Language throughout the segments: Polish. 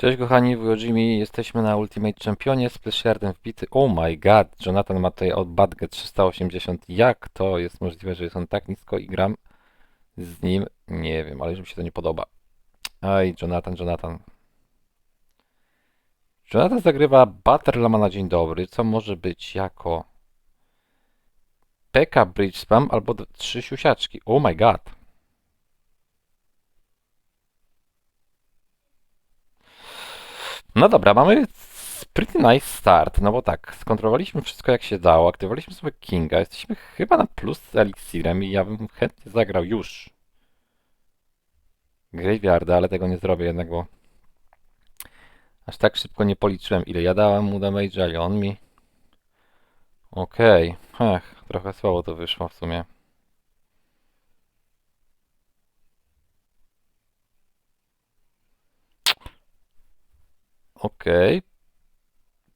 Cześć kochani, w Jimmy jesteśmy na Ultimate Championie z Splashardem wbity. Oh my god, Jonathan ma tutaj od Badge 380. Jak to jest możliwe, że jest on tak nisko i gram z nim? Nie wiem, ale już mi się to nie podoba. Aj, Jonathan, Jonathan. Jonathan zagrywa Butterlama na dzień dobry, co może być jako PK Bridge Spam albo trzy siusiaczki. Oh my god. No dobra, mamy pretty nice start, no bo tak, skontrolowaliśmy wszystko jak się dało, aktywowaliśmy sobie Kinga, jesteśmy chyba na plus z Elixirem i ja bym chętnie zagrał już Graveyarda, ale tego nie zrobię jednak, bo aż tak szybko nie policzyłem ile ja dałem mu damage'a i on mi... Okej, ech, trochę słabo to wyszło w sumie. Okej.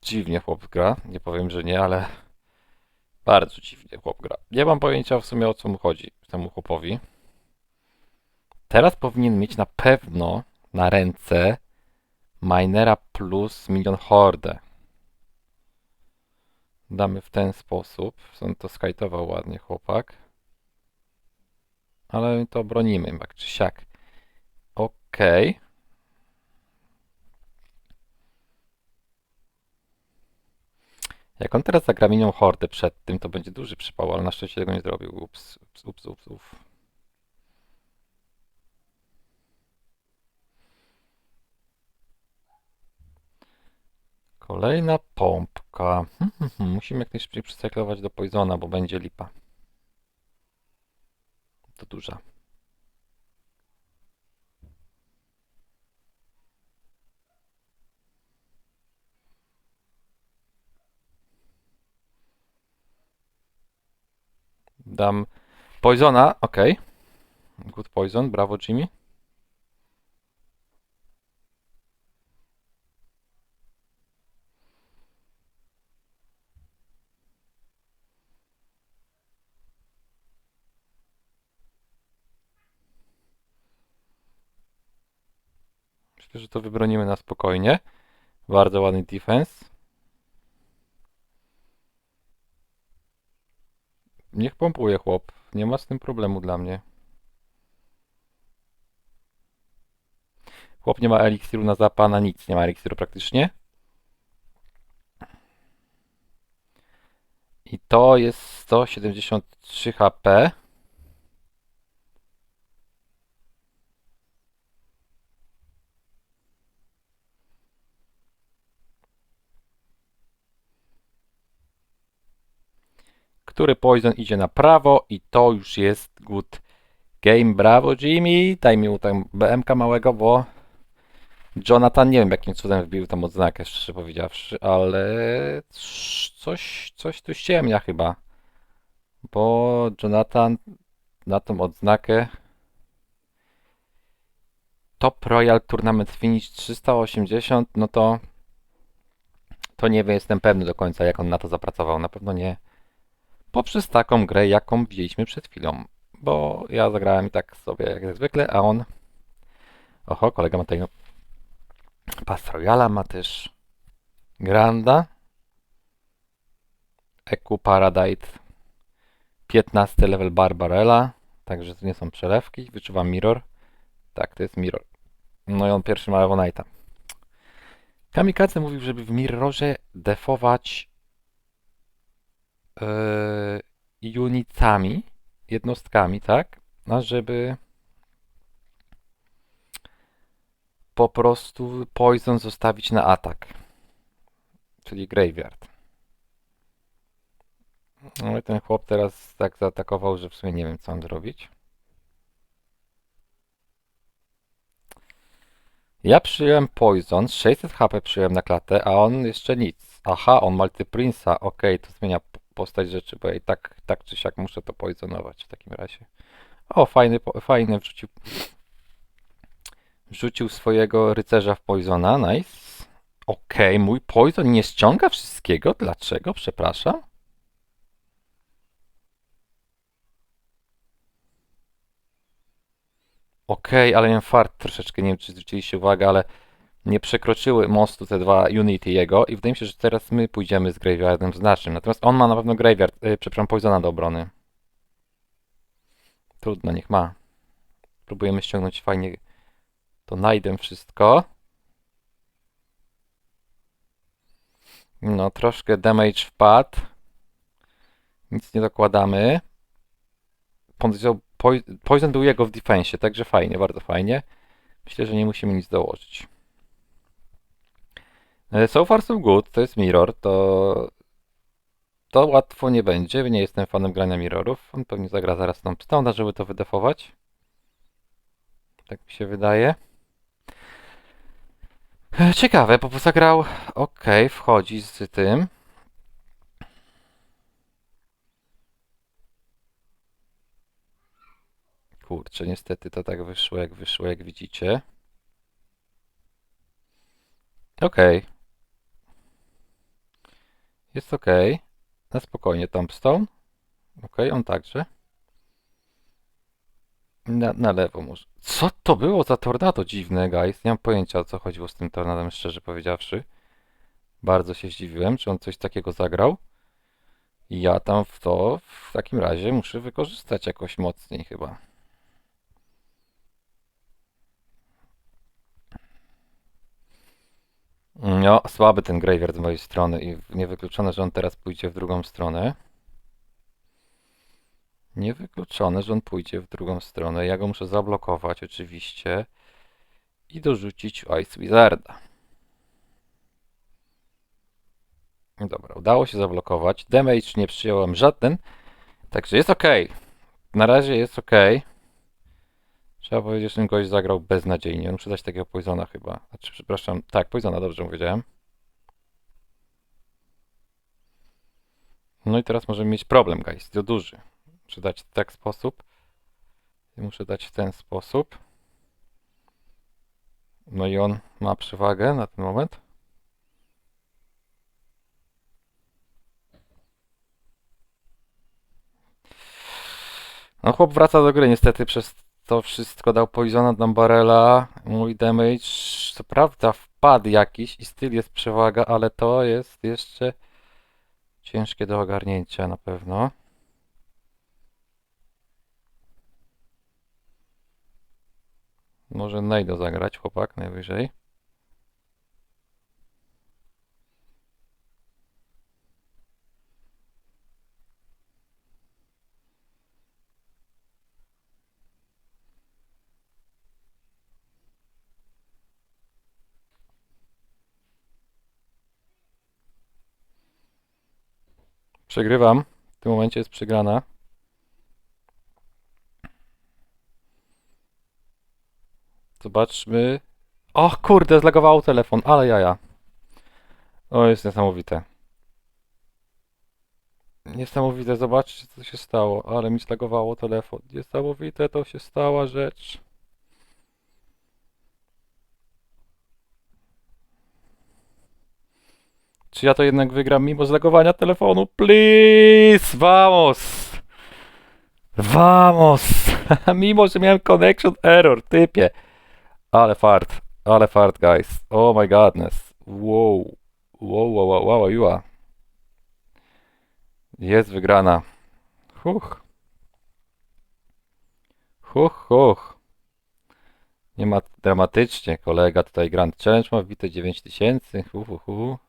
Dziwnie chłop gra. Nie powiem, że nie, ale bardzo dziwnie chłop gra. Nie mam pojęcia w sumie o co mu chodzi temu chłopowi. Teraz powinien mieć na pewno na ręce Minera plus Milion Horde. Damy w ten sposób. On to skajtował ładnie chłopak. Ale to bronimy, jak czy siak. Okej. Jak on teraz zagra minią hordę przed tym, to będzie duży przypał, ale na szczęście tego nie zrobił. Ups, ups, ups, ups, ups. Kolejna pompka. Hmm, hmm, hmm. Musimy jak najszybciej przecyklować do Poisona, bo będzie lipa. To duża. Dam Poisona, ok. Good Poison, brawo Jimmy. Myślę, że to wybronimy na spokojnie. Bardzo ładny defense. Niech pompuje chłop. Nie ma z tym problemu dla mnie. Chłop nie ma eliksiru na zapa, na nic nie ma eliksiru praktycznie. I to jest 173 HP. Który poison idzie na prawo i to już jest good game. Brawo Jimmy. Daj mi tam BMK małego, bo Jonathan nie wiem jakim cudem wbił tam odznakę, szczerze powiedziawszy, ale coś, coś tu ściemnia chyba. Bo Jonathan na tą odznakę Top Royal Tournament Finish 380, no to to nie wiem, jestem pewny do końca jak on na to zapracował. Na pewno nie poprzez taką grę, jaką widzieliśmy przed chwilą. Bo ja zagrałem tak sobie jak zwykle, a on... Oho, kolega ma tego Pas Royala, ma też Granda, Eku Paradise, 15 level Barbarella, także to nie są przelewki, wyczuwam Mirror. Tak, to jest Mirror. No i on pierwszy ma Evonite'a. Kamikaze mówił, żeby w Mirrorze defować yy, unitami, jednostkami, tak? A żeby po prostu poison zostawić na atak. Czyli graveyard. No i ten chłop teraz tak zaatakował, że w sumie nie wiem co on zrobić. Ja przyjąłem poison, 600 HP przyjąłem na klatę, a on jeszcze nic. Aha, on multiprince'a, okej, to zmienia postać rzeczy, bo ja i tak, tak czy siak muszę to poisonować w takim razie. O, fajny, fajny wrzucił, wrzucił swojego rycerza w poisona, nice. Okej, mój poison nie ściąga wszystkiego, dlaczego, przepraszam? Okej, ale miałem fart troszeczkę, nie wiem czy zwróciliście uwagę, ale nie przekroczyły mostu te dwa Unity jego i wydaje mi się, że teraz my pójdziemy z Graveyardem z naszym. Natomiast on ma na pewno Graveyard, yy, przepraszam, Poisona do obrony. Trudno, niech ma. Próbujemy ściągnąć fajnie to najdę wszystko. No, troszkę damage wpadł. Nic nie dokładamy. Poison był jego w defensie, także fajnie, bardzo fajnie. Myślę, że nie musimy nic dołożyć. E, So far so good, to jest mirror, to to łatwo nie będzie. Nie jestem fanem grania mirrorów. On pewnie zagra zaraz tą stąd, żeby to wydefować. Tak mi się wydaje. E, Ciekawe, bo zagrał. Ok, wchodzi z tym. Kurczę, niestety to tak wyszło, jak wyszło, jak widzicie. Ok. Jest ok. Na spokojnie, Tombstone. Ok, on także. Na, na lewo może. Co to było za tornado dziwne, guys? Nie mam pojęcia, o co chodziło z tym tornadem, szczerze powiedziawszy. Bardzo się zdziwiłem, czy on coś takiego zagrał. I ja tam w to w takim razie muszę wykorzystać jakoś mocniej chyba. No, słaby ten Graveyard z mojej strony i niewykluczone, że on teraz pójdzie w drugą stronę. Niewykluczone, że on pójdzie w drugą stronę. Ja go muszę zablokować oczywiście i dorzucić Ice Wizarda. Dobra, udało się zablokować. Damage nie przyjąłem żaden, także jest ok. Na razie jest ok. Trzeba powiedzieć, że ten gość zagrał beznadziejnie. Muszę dać takiego Poisona chyba. Znaczy, przepraszam, tak, Poisona, dobrze powiedziałem. No i teraz możemy mieć problem, guys, to duży. Muszę dać w tak sposób. I muszę dać w ten sposób. No i on ma przewagę na ten moment. No chłop wraca do gry niestety przez to wszystko dał Poisona na Barela. Mój damage co prawda wpadł jakiś i styl jest przewaga, ale to jest jeszcze ciężkie do ogarnięcia na pewno. Może najdę zagrać chłopak najwyżej. Przegrywam. W tym momencie jest przegrana. Zobaczmy. O kurde, zlagowało telefon, ale jaja. O, jest niesamowite. Niesamowite, zobaczcie co się stało, ale mi zlagowało telefon. Niesamowite to się stała rzecz. Czy ja to jednak wygram mimo zlagowania telefonu? Please! Vamos! Vamos! mimo, że miałem connection error, typie. Ale fart, ale fart, guys. Oh my godness. Wow. Wow, wow, wow, wow, wow. Jest wygrana. Huch. Huch, huch. Nie ma dramatycznie. Kolega tutaj Grand Challenge ma wbite 9000. Hu, hu, hu.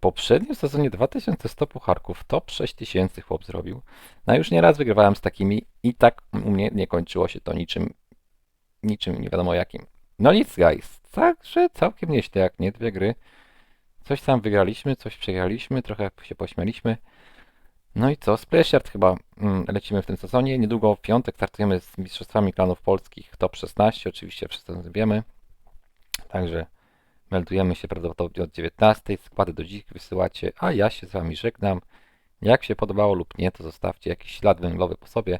Poprzednim sezonie 2100 pucharków, top 6000 chłop zrobił. No już nieraz wygrywałem z takimi i tak u mnie nie kończyło się to niczym, niczym nie wiadomo jakim. No nic, guys. Także całkiem nieźle, jak nie dwie gry. Coś tam wygraliśmy, coś przegraliśmy, trochę się pośmialiśmy. No i co? Splashard chyba mm, lecimy w tym sezonie. Niedługo w piątek startujemy z Mistrzostwami Klanów Polskich top 16. Oczywiście wszyscy wiemy. Także meldujemy się prawdopodobnie od 19. Składy do dziś wysyłacie, a ja się z Wami żegnam. Jak się podobało lub nie, to zostawcie jakiś ślad węglowy po sobie.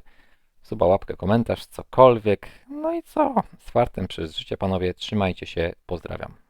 Suba, łapkę, komentarz, cokolwiek. No i co? Z fartem przez życie, panowie. Trzymajcie się. Pozdrawiam.